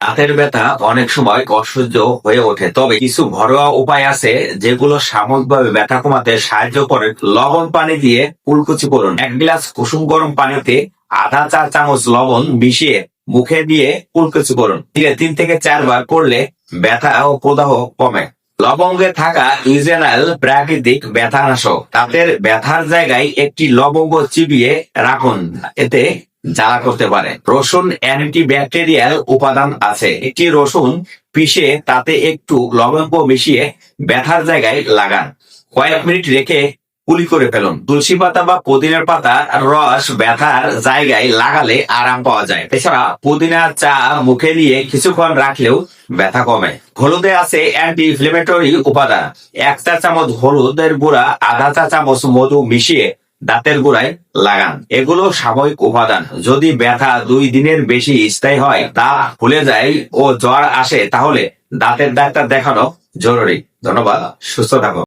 দাঁতের ব্যথা অনেক সময় অসহ্য হয়ে ওঠে, তবে কিছু ঘরোয়া উপায় আছে যেগুলো সাময়িকভাবে ব্যথা কমাতে সাহায্য করে। লবণ পানি দিয়ে কুলকুচি করুন। এক গ্লাস কুসুম গরম পানিতে আধা চা চামচ লবণ মিশিয়ে মুখে দিয়ে কুলকুচি করুন। দিনে তিন থেকে চারবার করলে ব্যথা ও প্রদাহ কমে। লবঙ্গে থাকা ইউজেনাল প্রাকৃতিক ব্যথানাশক দাঁতের ব্যথার জায়গায় একটি লবঙ্গ চিবিয়ে রাখুন। এতে জ্বালা করতে পারে। রসুন অ্যান্টি ব্যাকটেরিয়াল উপাদান আছে। একটি রসুন পিষে তাতে একটু লবঙ্গ মিশিয়ে ব্যথার জায়গায় লাগান। কয়েক মিনিট রেখে কুলি করে ফেলুন। তুলসী পাতা বা পুদিনার পাতার রস ব্যথার জায়গায় লাগালে আরাম পাওয়া যায়। এছাড়া পুদিনার চা মুখে দিয়ে কিছুক্ষণ রাখলেও ব্যথা কমে। হলুদে আছে অ্যান্টি ইনফ্লেমেটরি উপাদান। এক চা চামচ হলুদের গুঁড়া, আধা চা চামচ মধু মিশিয়ে দাঁতের গোড়ায় লাগান। এগুলো স্বাভাবিক উপাদান। যদি ব্যথা দুই দিনের বেশি স্থায়ী হয়, তা ভুলে যায় ও জ্বর আসে, তাহলে দাঁতের ডাক্তার দেখানো জরুরি। ধন্যবাদ। সুস্থ থাকুন।